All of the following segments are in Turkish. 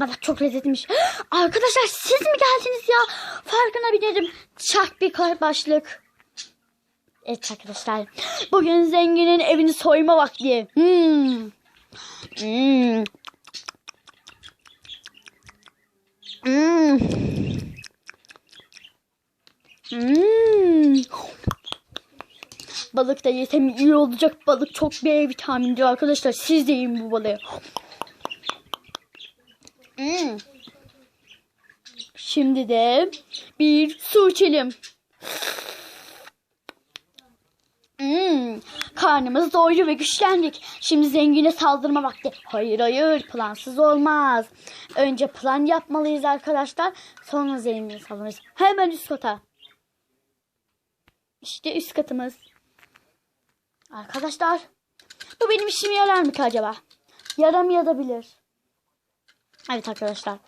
Balık çok lezzetliymiş. Arkadaşlar siz mi geldiniz ya? Farkına binerim. Çak bir başlık. Evet arkadaşlar. Bugün zenginin evini soyma vakti. Hmm. Hmm. Hmm. Hmm. Balık da yesem iyi olacak. Balık çok B vitamini diyor arkadaşlar. Siz de yiyin bu balığı. Şimdi de bir su içelim. Hmm. Karnımız doydu ve güçlendik. Şimdi zengine saldırma vakti. Hayır hayır plansız olmaz. Önce plan yapmalıyız arkadaşlar. Sonra zengine saldırırız. Hemen üst kata. İşte üst katımız. Arkadaşlar bu benim işime yarar mı ki acaba? Yaramayabilir. Evet arkadaşlar.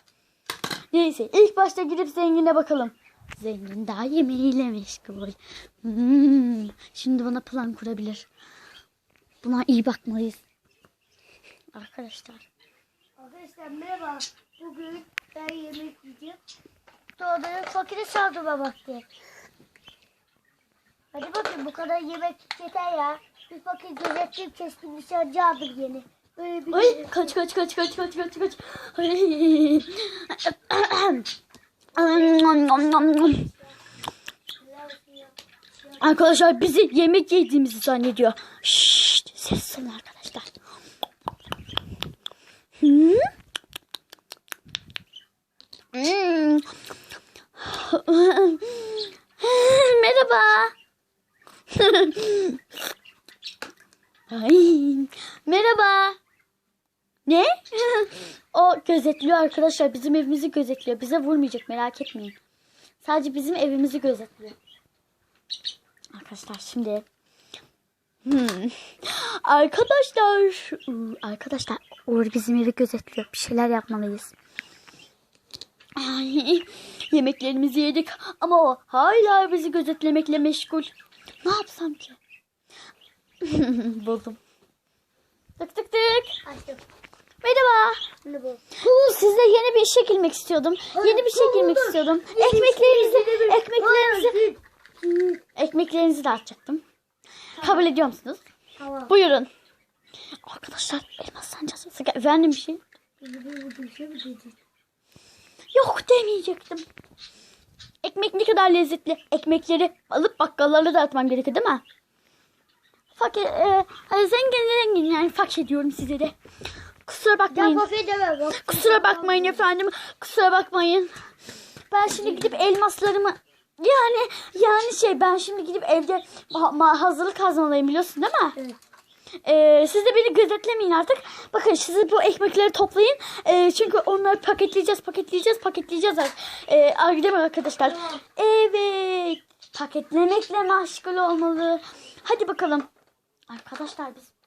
Neyse ilk başta gidip zengine bakalım. Zengin daha yemeğiyle meşgul. Hmm, şimdi bana plan kurabilir. Buna iyi bakmalıyız. Arkadaşlar. Arkadaşlar merhaba. Bugün ben yemek yiyeceğim. Sonra da fakire saldırma vakti. Hadi bakın bu kadar yemek yeter ya. Bir fakir gözetleyip keskin nişancı aldım yeni. Böyle bir Ay kaç kaç kaç kaç kaç kaç kaç. Ay. Arkadaşlar bizi yemek yediğimizi zannediyor. Şşt, ses olun arkadaşlar. Hmm. Hmm. Merhaba. Ay, merhaba. Ne? o gözetliyor arkadaşlar. Bizim evimizi gözetliyor. Bize vurmayacak merak etmeyin. Sadece bizim evimizi gözetliyor. Arkadaşlar şimdi Hmm. Arkadaşlar, arkadaşlar Uğur bizim evi gözetliyor. Bir şeyler yapmalıyız. Ay, yemeklerimizi yedik ama o hala bizi gözetlemekle meşgul. Ne yapsam ki? Buldum. Tık tık tık. Açtım. Merhaba. Ne bu? Huu, Sizle yeni bir işe girmek istiyordum. Yeni bir şey girmek istiyordum. Ekmeklerinizi, ekmeklerinizi, ekmeklerinizi de atacaktım. Kabul ediyor musunuz? Buyurun. Arkadaşlar elmas sancası. Efendim bir şey? Yok demeyecektim. Ekmek ne kadar lezzetli. Ekmekleri alıp bakkallara dağıtmam gerekir değil mi? Fakir, e, e, zengin zengin yani fakir diyorum size de. Kusura bakmayın. Kusura bakmayın efendim. Kusura bakmayın. Ben şimdi gidip elmaslarımı yani yani şey ben şimdi gidip evde ma- ma- hazırlık hazırlayayım biliyorsun değil mi? Evet. Ee, siz de beni gözetlemeyin artık. Bakın siz bu ekmekleri toplayın. Ee, çünkü onları paketleyeceğiz, paketleyeceğiz, paketleyeceğiz. Ee, mi arkadaşlar? Evet. Paketlemekle meşgul olmalı. Hadi bakalım. Arkadaşlar biz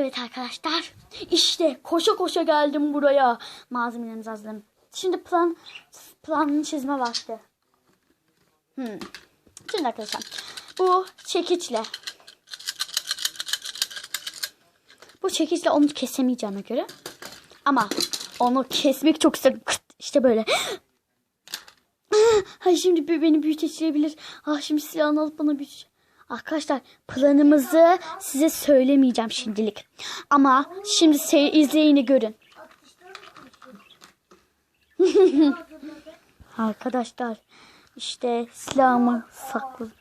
Evet arkadaşlar. İşte koşa koşa geldim buraya. Malzemelerimizi hazırladım. Şimdi plan planını çizme vakti. Hmm. Şimdi arkadaşlar bu çekiçle bu çekiçle onu kesemeyeceğime göre ama onu kesmek çok istedim. İşte böyle. Ay şimdi beni büyüteçilebilir. Ah şimdi silahını alıp bana büyütecek. Arkadaşlar planımızı size söylemeyeceğim şimdilik. Ama şimdi izleyini görün. Arkadaşlar işte silahımı sakladım.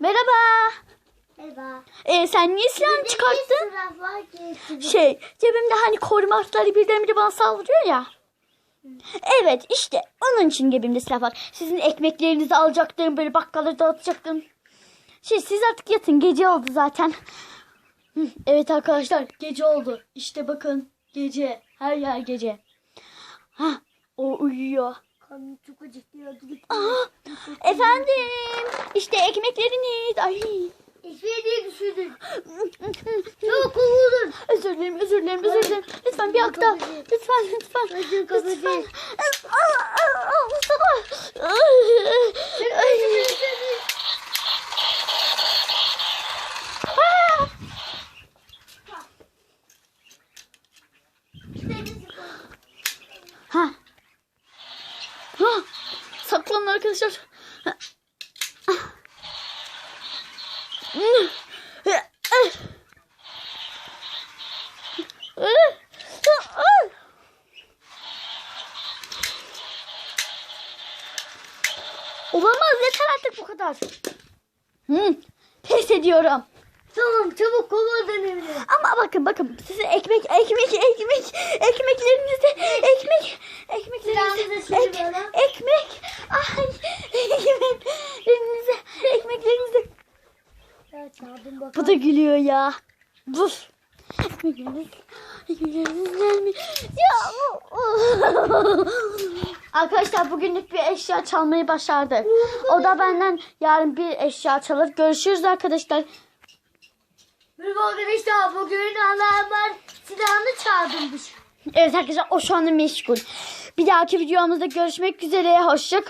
Merhaba. Merhaba. Ee, sen niye silahını çıkarttın? Şey cebimde hani korumakları birdenbire bana saldırıyor ya. Evet işte onun için cebimde silah var. Sizin ekmeklerinizi alacaktım böyle bakkallara dağıtacaktım. Şey siz artık yatın gece oldu zaten. Evet arkadaşlar gece oldu. İşte bakın gece her yer gece. Ha o uyuyor. Kanım çok acıktı. Efendim işte ekmekleriniz. Ay. Hiçbir diye düşürdün. Çok kovuldun. Özür dilerim, özür dilerim, özür dilerim. Lütfen bir daha. Lütfen, lütfen. Özür aa, Mustafa. Ay. Olamaz yeter artık bu kadar. Hı, pes ediyorum. Tamam çabuk kovadan evine. Ama bakın bakın sizin ekmek ekmek ekmek ekmeklerinizde ekmek ekmeklerinizde Silahınızı ek, şimdi bana. ekmek ay ekmeklerinizde ekmeklerinizde Ya çaldım bak. bu da gülüyor ya. Gelmiyor. Ya. Arkadaşlar bugünlük bir eşya çalmayı başardık. O da benden yarın bir eşya çalır. Görüşürüz arkadaşlar. Merhaba arkadaşlar bugün ben silahını çaldım. Evet arkadaşlar o şu anda meşgul. Bir dahaki videomuzda görüşmek üzere. Hoşça kalın.